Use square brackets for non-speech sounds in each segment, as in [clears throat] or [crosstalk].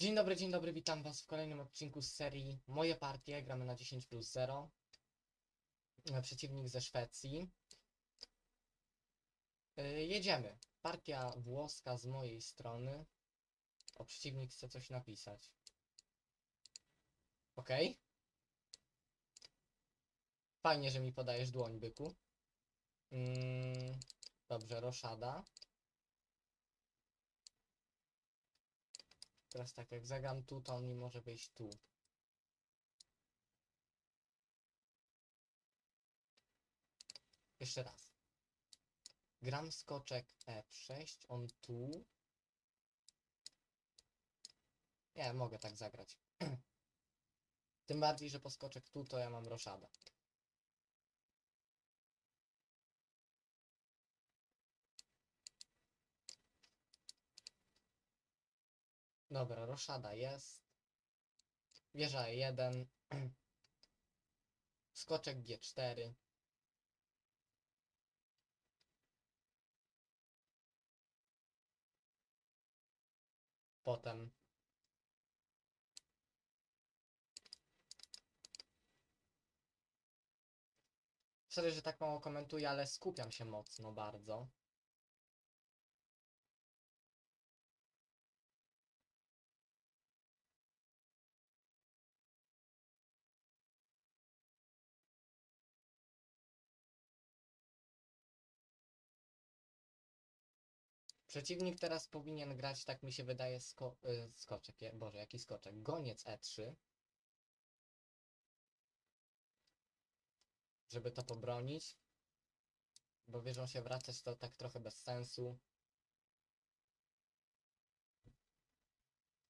Dzień dobry, dzień dobry, witam was w kolejnym odcinku z serii Moje partie, gramy na 10 plus 0. E, Przeciwnik ze Szwecji. E, Jedziemy. Partia włoska z mojej strony. O, przeciwnik chce coś napisać. Ok. Fajnie, że mi podajesz dłoń, byku. Mm, dobrze, roszada. Teraz tak, jak zagram tu, to on nie może wyjść tu. Jeszcze raz. Gram skoczek F6, on tu. Nie, mogę tak zagrać. [clears throat] Tym bardziej, że po skoczek tu, to ja mam roszadę. Dobra, roszada jest. Wieża E1. [clears throat] Skoczek G4. Potem Sorry, że tak mało komentuję, ale skupiam się mocno bardzo. Przeciwnik teraz powinien grać, tak mi się wydaje, sko y, skoczek. je- Boże, jaki skoczek? Goniec E3. Żeby to pobronić. Bo wierzą się wracać, to tak trochę bez sensu.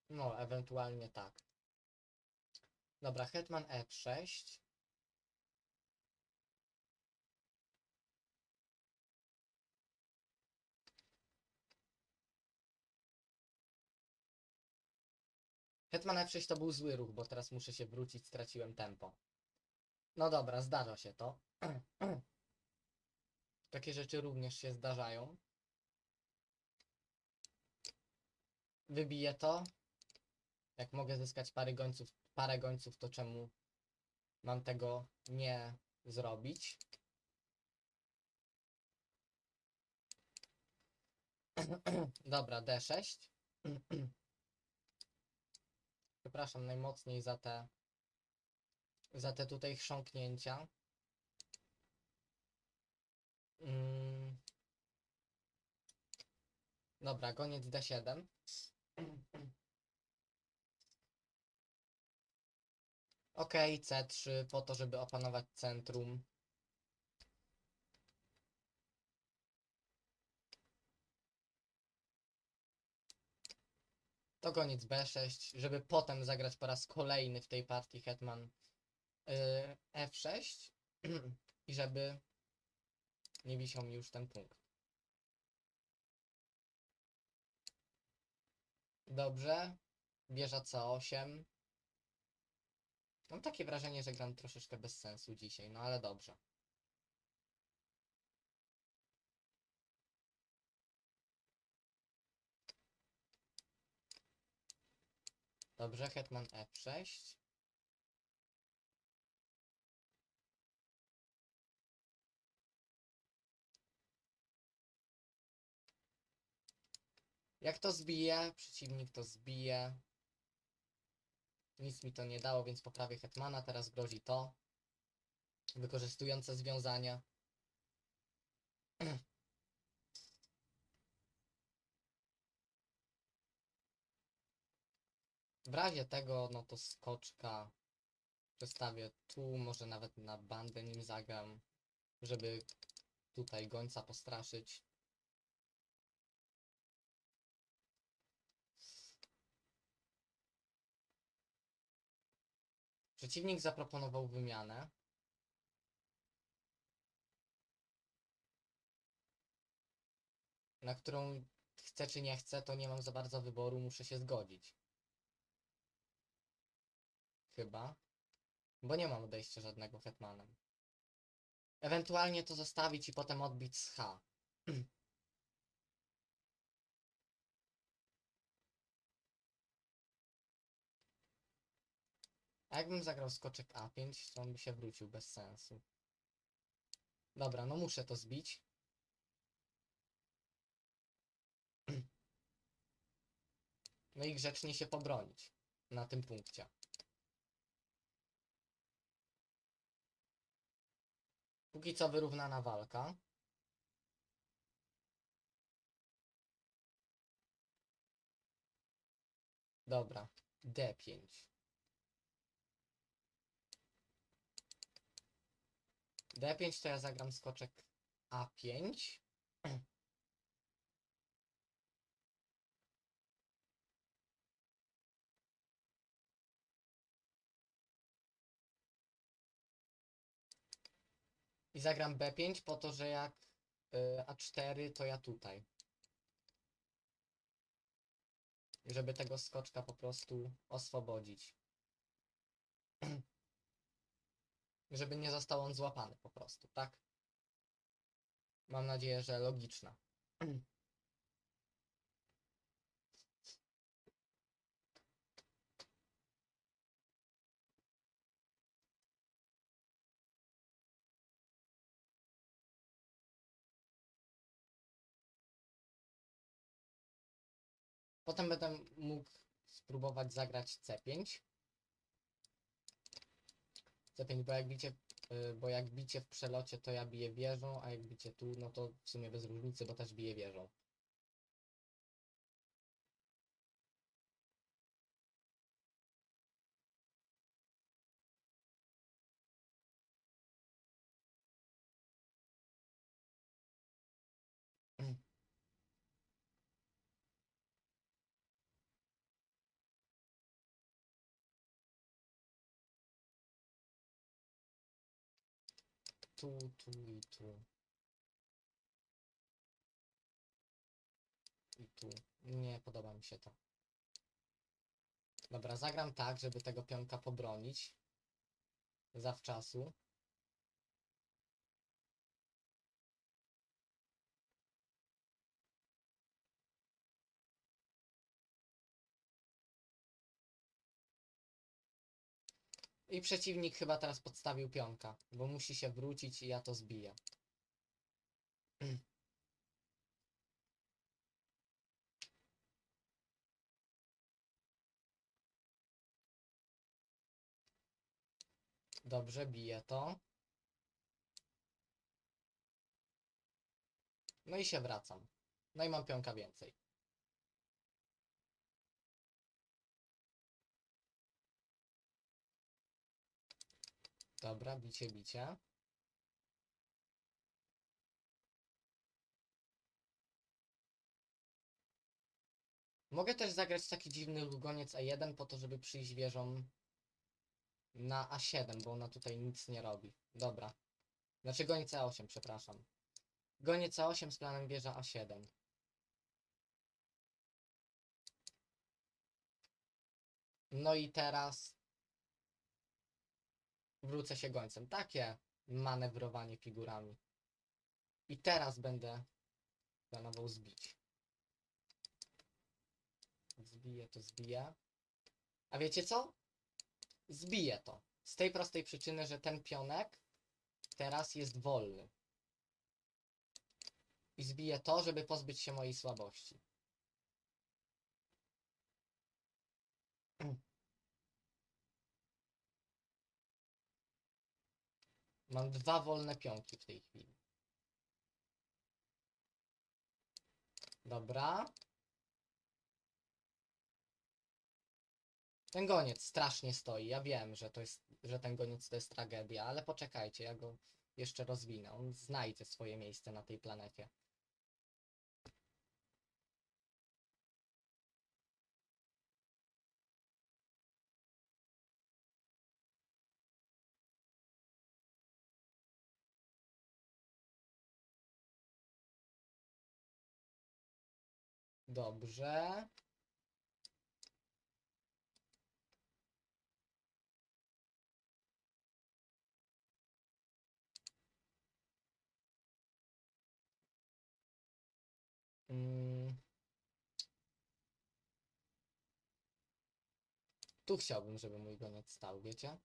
No, ewentualnie tak. Dobra, hetman E6. Hetman F6 to był zły ruch, bo teraz muszę się wrócić, straciłem tempo. No dobra, zdarza się to. [clears throat] Takie rzeczy również się zdarzają. Wybiję to. Jak mogę zyskać parę gońców, parę gońców, to czemu mam tego nie zrobić? [clears throat] Dobra, D6. [clears throat] Przepraszam najmocniej za te za te tutaj chrząknięcia. Mm. Dobra, goniec D7. Ok, C3 po to, żeby opanować centrum. To goniec B6, żeby potem zagrać po raz kolejny w tej partii hetman y, F6 [clears throat] i żeby nie wisiał mi już ten punkt. Dobrze. Wieża C8. Mam takie wrażenie, że gram troszeczkę bez sensu dzisiaj, no ale dobrze. Dobrze, hetman F6. Jak to zbije, przeciwnik to zbije. Nic mi to nie dało, więc poprawię hetmana. Teraz grozi to. Wykorzystujące związania. [clears throat] W razie tego, no to skoczka przestawię tu, może nawet na bandę nim zagram, żeby tutaj gońca postraszyć. Przeciwnik zaproponował wymianę. Na którą chcę czy nie chcę, to nie mam za bardzo wyboru, muszę się zgodzić. Chyba. Bo nie mam odejścia żadnego hetmanem. Ewentualnie to zostawić i potem odbić z H. [clears throat] A jakbym zagrał skoczek A5, to on by się wrócił bez sensu. Dobra, no muszę to zbić. [clears throat] No i grzecznie się pobronić na tym punkcie. Póki co wyrównana walka. Dobra, D5. D5 to ja zagram skoczek A5. [clears throat] I zagram B5 po to, że jak y, A4 to ja tutaj. Żeby tego skoczka po prostu oswobodzić. [clears throat] Żeby nie został on złapany po prostu, tak? Mam nadzieję, że logiczna. [clears throat] Potem będę mógł spróbować zagrać C5. C5, bo jak bicie, y, bo jak bicie w przelocie, to ja biję wieżą, a jak bicie tu, no to w sumie bez różnicy, bo też biję wieżą. Tu, tu i tu. I tu. Nie podoba mi się to. Dobra, zagram tak, żeby tego pionka pobronić. Zawczasu. I przeciwnik chyba teraz podstawił pionka, bo musi się wrócić i ja to zbiję. Dobrze, biję to. No i się wracam. No i mam pionka więcej. Dobra, bicie, bicie. Mogę też zagrać taki dziwny goniec A1 po to, żeby przyjść wieżą na A7, bo ona tutaj nic nie robi. Dobra. Znaczy goniec A8, przepraszam. Goniec A8 z planem wieża A7. No i teraz wrócę się gońcem. Takie manewrowanie figurami. I teraz będę planował zbić. Zbiję to, zbiję. A wiecie co? Zbiję to. Z tej prostej przyczyny, że ten pionek teraz jest wolny. I zbiję to, żeby pozbyć się mojej słabości. [clears throat] Mam dwa wolne pionki w tej chwili. Dobra. Ten goniec strasznie stoi. Ja wiem, że to jest, że ten goniec to jest tragedia, ale poczekajcie, ja go jeszcze rozwinę. On znajdzie swoje miejsce na tej planecie. Dobrze. Mm. Tu chciałbym, żeby mój goniec stał, wiecie?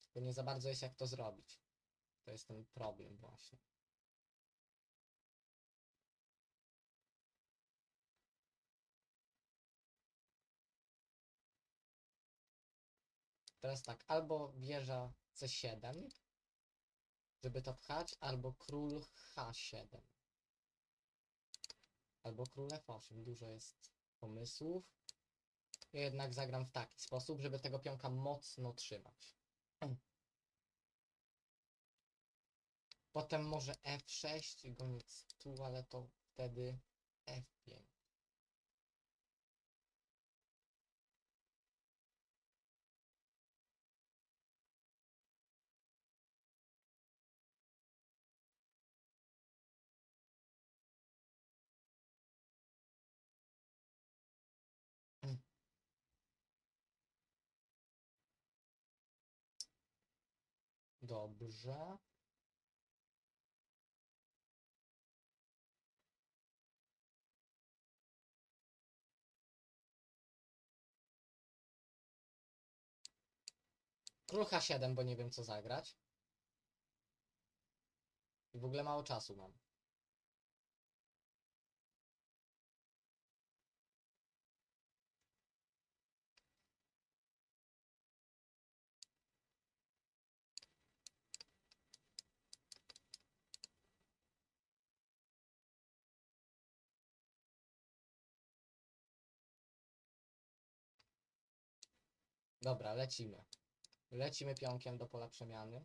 Tylko nie za bardzo jest jak to zrobić. To jest ten problem właśnie. Teraz tak, albo wieża C7, żeby to pchać, albo król H7. Albo król F8. Dużo jest pomysłów. Ja jednak zagram w taki sposób, żeby tego pionka mocno trzymać. Potem może F6, goniec tu, ale to wtedy F5. Dobrze. Król H7, bo nie wiem co zagrać. I w ogóle mało czasu mam. Dobra, lecimy. Lecimy pionkiem do pola przemiany.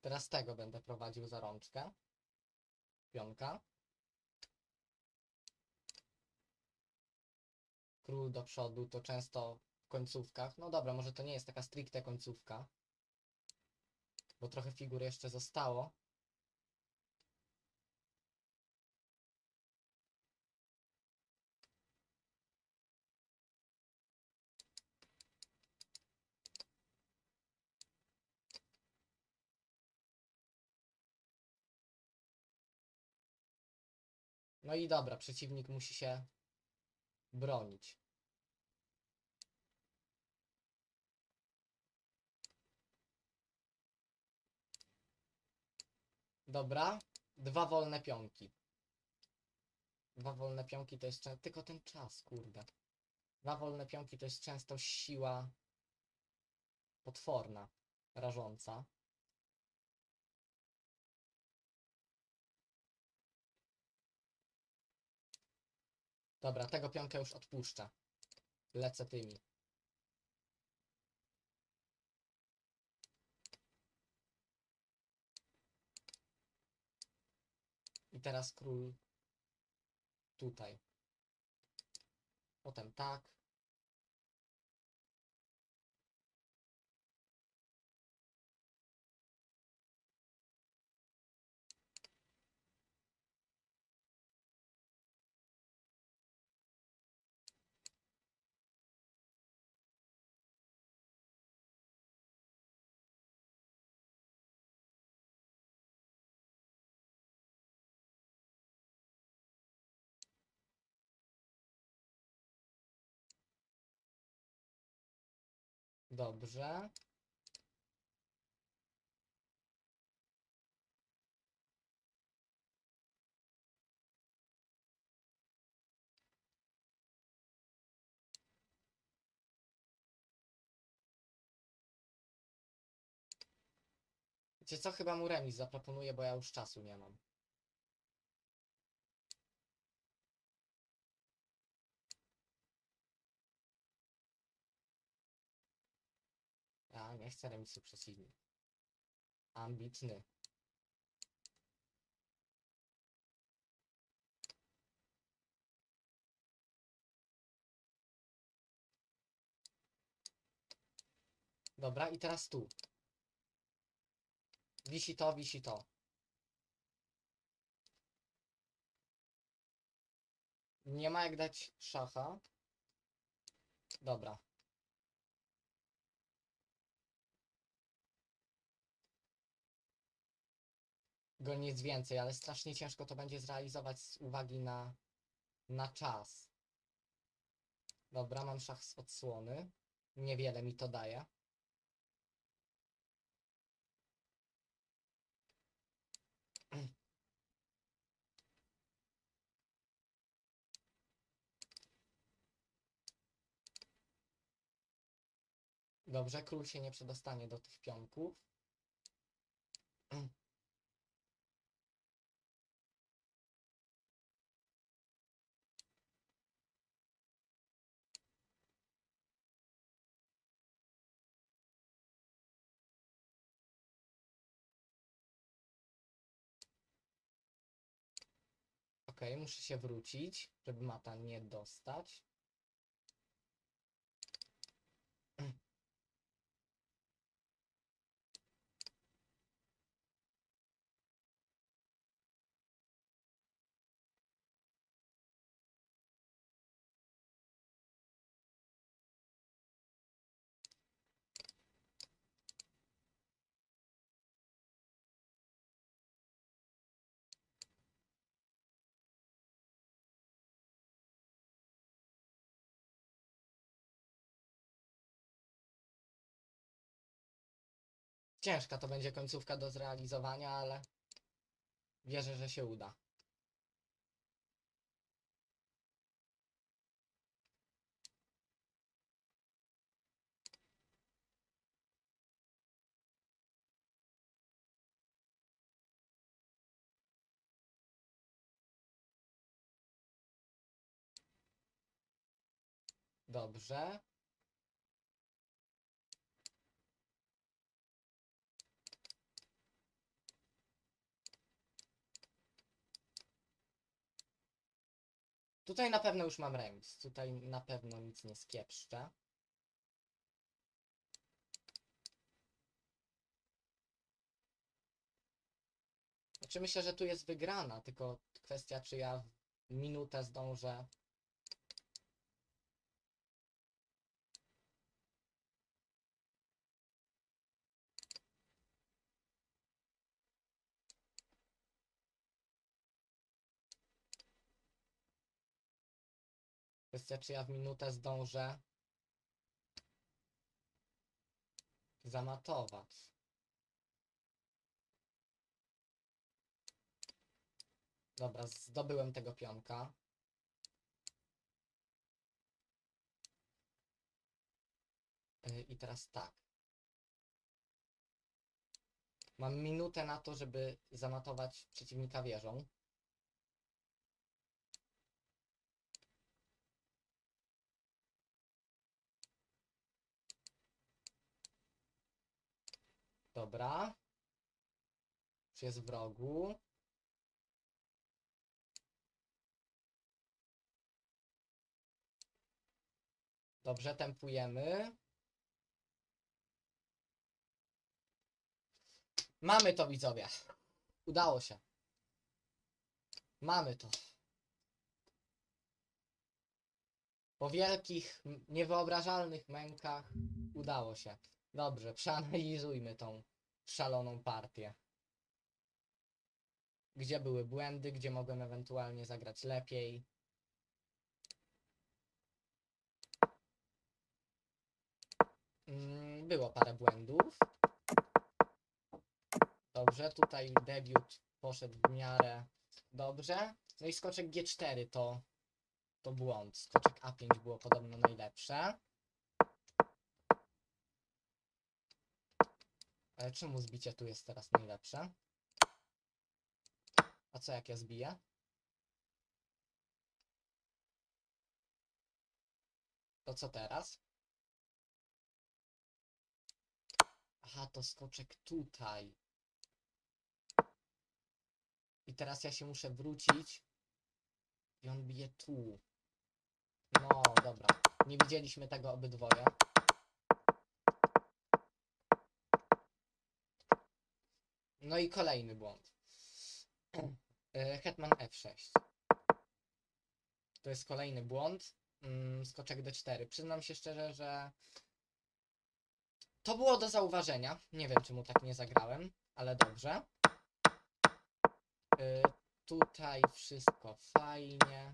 Teraz tego będę prowadził za rączkę. Pionka. Król do przodu to często w końcówkach. No dobra, może to nie jest taka stricte końcówka. Bo trochę figur jeszcze zostało. No i dobra, przeciwnik musi się bronić. Dobra, dwa wolne pionki. Dwa wolne pionki to jest tylko ten czas, kurde. Dwa wolne pionki to jest często siła potworna, rażąca. Dobra, tego pionka już odpuszczę. Lecę tymi. Teraz król tutaj. Potem tak. Dobrze. Wiecie co, chyba mu remis zaproponuję, bo ja już czasu nie mam. Ja nie chcę remisu przeciwnik. Ambitny. Dobra, i teraz tu. Wisi to, wisi to. Nie ma jak dać szacha. Dobra. Goniec więcej, ale strasznie ciężko to będzie zrealizować z uwagi na, na czas. Dobra, mam szach z odsłony. Niewiele mi to daje. Dobrze, król się nie przedostanie do tych pionków. Muszę się wrócić, żeby mata nie dostać. Ciężka to będzie końcówka do zrealizowania, ale wierzę, że się uda. Dobrze. Tutaj na pewno już mam remis. Tutaj na pewno nic nie skiepszczę. Znaczy myślę, że tu jest wygrana, tylko kwestia czy ja minutę zdążę. Kwestia czy ja w minutę zdążę zamatować. Dobra, zdobyłem tego pionka. Yy, I teraz tak. Mam minutę na to, żeby zamatować przeciwnika wieżą. Dobra. Jest w rogu. Dobrze, tempujemy. Mamy to, widzowie. Udało się. Mamy to. Po wielkich, niewyobrażalnych mękach udało się. Dobrze, przeanalizujmy tą szaloną partię. Gdzie były błędy, gdzie mogłem ewentualnie zagrać lepiej. Mm, Było parę błędów. Dobrze, tutaj debiut poszedł w miarę dobrze. No i skoczek G4 to, to błąd. Skoczek A5 było podobno najlepsze. Ale czemu zbicie tu jest teraz najlepsze? A co jak ja zbiję? To co teraz? Aha, to skoczek tutaj. I teraz ja się muszę wrócić. I on bije tu. No, dobra. Nie widzieliśmy tego obydwoje. No i kolejny błąd. [clears throat] E, Hetman F6. To jest kolejny błąd. Mm, Skoczek D4. Przyznam się szczerze, że to było do zauważenia. Nie wiem, czemu tak nie zagrałem, ale dobrze. Y, tutaj wszystko fajnie.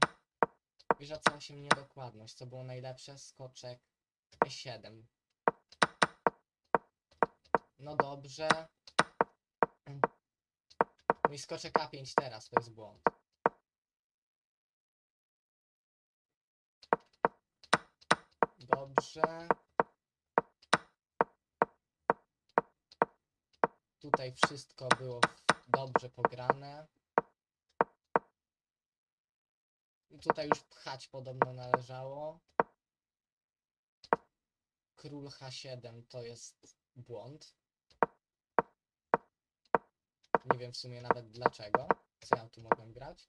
Wieża C8 niedokładność. Co było najlepsze? Skoczek E7. No dobrze. No i skoczek A5 teraz, to jest błąd. Dobrze. Tutaj wszystko było dobrze pograne. I Tutaj już pchać podobno należało. Król H7 to jest błąd. Nie wiem w sumie nawet dlaczego. Co ja tu mogłem grać?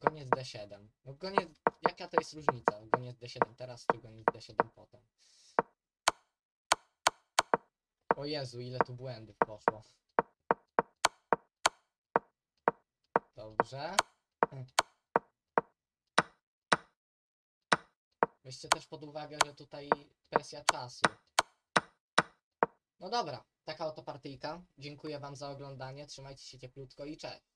Goniec D7. No goniec... Jaka to jest różnica? Goniec D7 teraz czy goniec D7 potem? O Jezu, ile tu błędów poszło. Dobrze. Weźcie też pod uwagę, że tutaj presja czasu. No dobra, taka oto partyjka. Dziękuję wam za oglądanie, trzymajcie się cieplutko i cześć.